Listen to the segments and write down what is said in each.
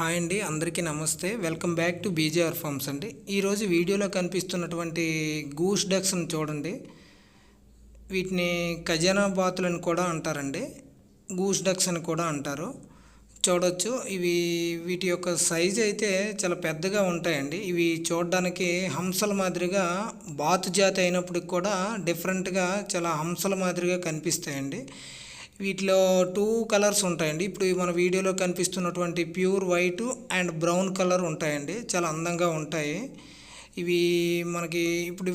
Hi అండి అందరికీ నమస్తే. Welcome back to BJR farms అండి. ఈరోజు వీడియోలో కనిపిస్తున్నటువంటి గూస్ డక్స్ని చూడండి. వీటిని ఖజానా బాతులు అని కూడా అంటారండి. గూస్ డక్స్ అని కూడా అంటారు. చూడొచ్చు ఇవి వీటి యొక్క సైజ్ అయితే చాలా పెద్దగా ఉంటాయండి. ఇవి చూడడానికి హంసల మాదిరిగా బాతు జాతి అయినప్పటికి కూడా డిఫరెంట్గా చాలా హంసల మాదిరిగా కనిపిస్తాయండి. వీటిలో టూ కలర్స్ ఉంటాయండి. ఇప్పుడు మన వీడియోలో కనిపిస్తున్నటువంటి pure white and brown colour ఉంటాయండి. చాలా అందంగా ఉంటాయి. ఇవి మనకి ఇప్పుడు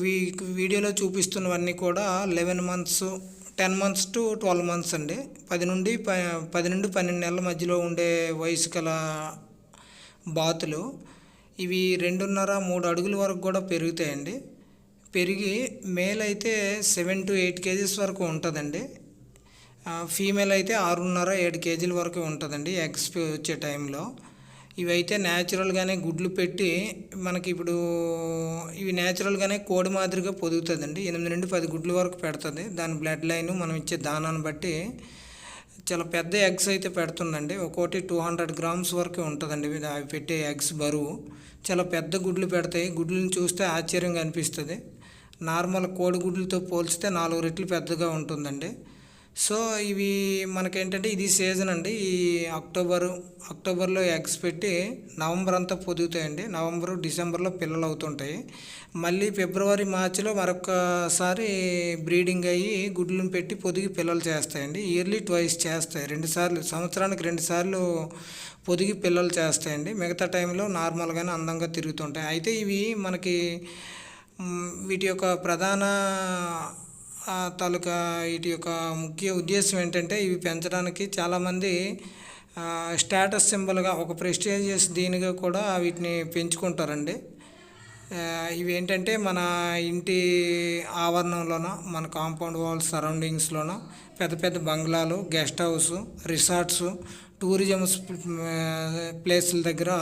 వీడియోలో చూపిస్తున్నవన్నీ కూడా eleven months ten months to twelve months అండి. పది నుండి ప పది నుండి పన్నెండు నెలల మధ్యలో ఉండే వయసు గల బాతులు. ఇవి రెండున్నర మూడు అడుగుల వరకు కూడా పెరుగుతాయండి. పెరిగి మేల్ అయితే సెవెన్ టు ఎయిట్ కేజీస్ వరకు ఉంటుందండి. ఫీమేల్ అయితే ఆరున్నర ఏడు కేజీల వరకు ఉంటుందండి ఎగ్స్ వచ్చే టైంలో. ఇవైతే న్యాచురల్గానే గుడ్లు పెట్టి మనకి ఇప్పుడు ఇవి న్యాచురల్గానే కోడి మాదిరిగా పొదుగుతుందండి. ఎనిమిది నుండి పది గుడ్ల వరకు పెడుతుంది. దాని బ్లడ్ లైన్ మనం ఇచ్చే దానాన్ని బట్టి చాలా పెద్ద ఎగ్స్ అయితే పెడుతుందండి. ఒక్కోటి టూ హండ్రెడ్ గ్రామ్స్ వరకు ఉంటుందండి. అవి పెట్టే ఎగ్స్ బరువు. చాలా పెద్ద గుడ్లు పెడతాయి. గుడ్లను చూస్తే ఆశ్చర్యంగా అనిపిస్తుంది. నార్మల్ కోడి గుడ్లతో పోల్చితే నాలుగు రెట్లు పెద్దగా ఉంటుందండి. సో ఇవి మనకేంటంటే ఇది సీజన్ అండి. ఈ అక్టోబరు అక్టోబర్లో ఎగ్స్ పెట్టి నవంబర్ అంతా పొదుగుతాయండి. నవంబరు డిసెంబర్లో పిల్లలు అవుతుంటాయి మళ్ళీ ఫిబ్రవరి మార్చిలో మరొకసారి బ్రీడింగ్ అయ్యి గుడ్లను పెట్టి పొదిగి పిల్లలు చేస్తాయండి. ఇయర్లీ ట్వైస్ చేస్తాయి. రెండుసార్లు సంవత్సరానికి రెండుసార్లు పొదిగి పిల్లలు చేస్తాయండి. మిగతా టైంలో నార్మల్గానే అందంగా తిరుగుతుంటాయి. అయితే ఇవి మనకి వీటి యొక్క ప్రధాన తాలూకా వీటి యొక్క ముఖ్య ఉద్దేశం ఏంటంటే ఇవి పెంచడానికి చాలామంది స్టేటస్ సింబల్గా ఒక ప్రెస్టేజియస్ దీనిగా కూడా వీటిని పెంచుకుంటారండి. ఇవి ఏంటంటే మన ఇంటి ఆవరణంలోనో మన కాంపౌండ్ వాల్ సరౌండింగ్స్లోనో పెద్ద పెద్ద బంగ్లాలు గెస్ట్ హౌస్ రిసార్ట్స్ టూరిజం ప్లేసుల దగ్గర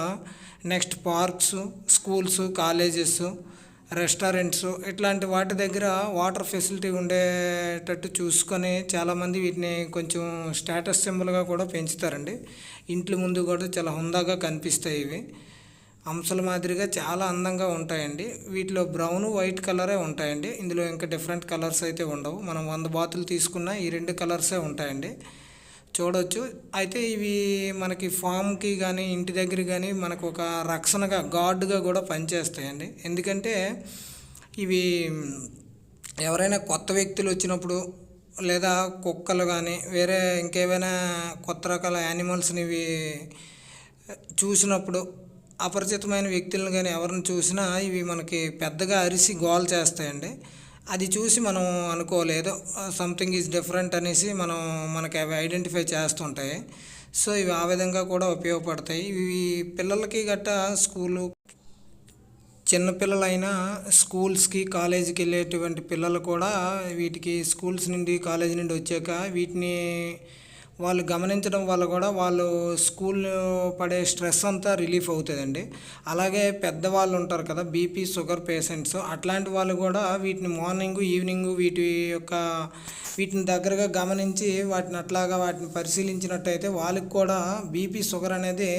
next parks schools colleges restaurants ఇట్లాంటి వాటి దగ్గర వాటర్ ఫెసిలిటీ ఉండేటట్టు చూసుకొని చాలామంది వీటిని కొంచెం స్టేటస్ సింబల్గా కూడా పెంచుతారండి. ఇంట్ల ముందు కూడా చాలా హుందాగా కనిపిస్తాయి ఇవి. అంశల మాదిరిగా చాలా అందంగా ఉంటాయండి. వీటిలో బ్రౌన్ వైట్ కలరే ఉంటాయండి. ఇందులో ఇంకా డిఫరెంట్ కలర్స్ అయితే ఉండవు. మనం వంద బాతులు తీసుకున్న ఈ రెండు కలర్సే ఉంటాయండి. చూడవచ్చు అయితే ఇవి మనకి ఫామ్కి కానీ ఇంటి దగ్గర కానీ మనకు ఒక రక్షణగా గార్డుగా కూడా పనిచేస్తాయండి. ఎందుకంటే ఇవి ఎవరైనా కొత్త వ్యక్తులు వచ్చినప్పుడు లేదా కుక్కలు కానీ వేరే ఇంకేమైనా కొత్త రకాల యానిమల్స్ని ఇవి చూసినప్పుడు అపరిచితమైన వ్యక్తులను కానీ ఎవరిని చూసినా ఇవి మనకి పెద్దగా అరిసి గోల్ చేస్తాయండి. అది చూసి మనం అనుకోలేదు. సంథింగ్ ఈజ్ డిఫరెంట్ అనేసి మనం మనకి అవి ఐడెంటిఫై చేస్తుంటాయి సో ఇవి ఆ విధంగా కూడా ఉపయోగపడతాయి. ఇవి పిల్లలకి గట్టా స్కూలు చిన్నపిల్లలైనా స్కూల్స్కి కాలేజీకి వెళ్ళేటువంటి పిల్లలు కూడా వీటికి స్కూల్స్ నుండి కాలేజీ నుండి వచ్చాక వీటిని వాళ్ళు గమనించడం వల్ల కూడా వాళ్ళు స్కూల్ పడే స్ట్రెస్ అంతా రిలీఫ్ అవుతుందండి. అలాగే పెద్దవాళ్ళు ఉంటారు కదా బీపీ షుగర్ పేషెంట్స్ అట్లాంటి వాళ్ళు కూడా వీటిని మార్నింగ్ ఈవినింగ్ వీటి యొక్క వీటిని దగ్గరగా గమనించి వాటిని అట్లాగా వాటిని పరిశీలించినట్టయితే వాళ్ళకి కూడా బీపీ షుగర్ అనేది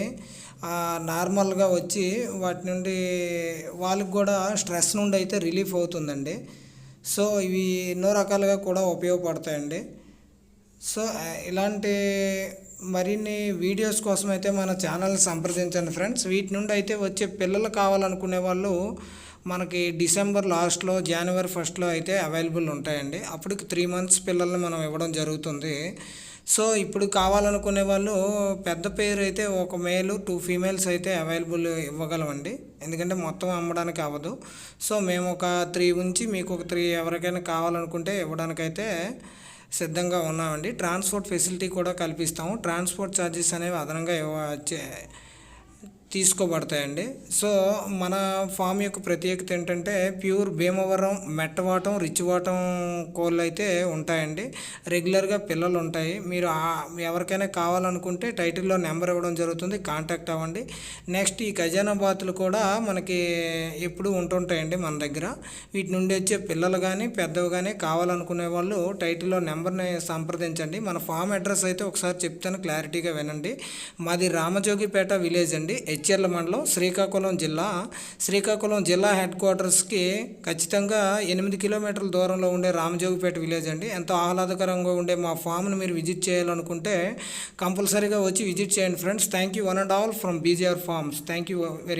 నార్మల్గా వచ్చి వాటి నుండి వాళ్ళకి కూడా స్ట్రెస్ నుండి అయితే రిలీఫ్ అవుతుందండి. సో ఇవి ఎన్నో రకాలుగా కూడా ఉపయోగపడతాయండి. సో ఇలాంటి మరిన్ని వీడియోస్ కోసం అయితే మన ఛానల్ సంప్రదించండి ఫ్రెండ్స్. వీటి నుండి అయితే వచ్చే పిల్లలు కావాలనుకునే వాళ్ళు మనకి డిసెంబర్ లాస్ట్లో జనవరి ఫస్ట్లో అయితే అవైలబుల్ ఉంటాయండి. అప్పటికి త్రీ మంత్స్ పిల్లల్ని మనం ఇవ్వడం జరుగుతుంది. సో ఇప్పుడు కావాలనుకునే వాళ్ళు పెద్ద పేరు అయితే ఒక మేలు టూ ఫీమేల్స్ అయితే అవైలబుల్ ఇవ్వగలమండి. ఎందుకంటే మొత్తం అమ్మడానికి అవ్వదు. సో మేము ఒక త్రీ ఉంచి మీకు ఒక త్రీ ఎవరికైనా కావాలనుకుంటే ఇవ్వడానికైతే సిద్ధంగా ఉన్నామండి. ట్రాన్స్పోర్ట్ ఫెసిలిటీ కూడా కల్పిస్తాము. ట్రాన్స్పోర్ట్ ఛార్జెస్ అనేవి అదనంగా తీసుకోబడతాయండి. సో మన ఫామ్ యొక్క ప్రత్యేకత ఏంటంటే ప్యూర్ భీమవరం మెట్టవాటం రిచ్వాటం కోళ్ళు అయితే ఉంటాయండి. రెగ్యులర్గా పిల్లలు ఉంటాయి. మీరు ఎవరికైనా కావాలనుకుంటే టైటిల్లో నెంబర్ ఇవ్వడం జరుగుతుంది కాంటాక్ట్ అవ్వండి. నెక్స్ట్ ఈ ఖజానా బాతులు కూడా మనకి ఎప్పుడు ఉంటుంటాయండి మన దగ్గర. వీటి నుండి వచ్చే పిల్లలు కానీ పెద్దవి కానీ కావాలనుకునే వాళ్ళు టైటిల్లో నెంబర్ని సంప్రదించండి. మన ఫామ్ అడ్రస్ అయితే ఒకసారి చెప్తాను క్లారిటీగా వినండి. మాది రామజోగిపేట విలేజ్ అండి హెచ్ఎల్ మండలం శ్రీకాకుళం జిల్లా. శ్రీకాకుళం జిల్లా హెడ్ క్వార్టర్స్కి ఖచ్చితంగా ఎనిమిది కిలోమీటర్ల దూరంలో ఉండే రామజోగిపేట విలేజ్ అండి. ఎంతో ఆహ్లాదకరంగా ఉండే మా ఫామ్ను మీరు విజిట్ చేయాలనుకుంటే కంపల్సరీగా వచ్చి విజిట్ చేయండి friends. Thank you one and all from BGR farms thank you very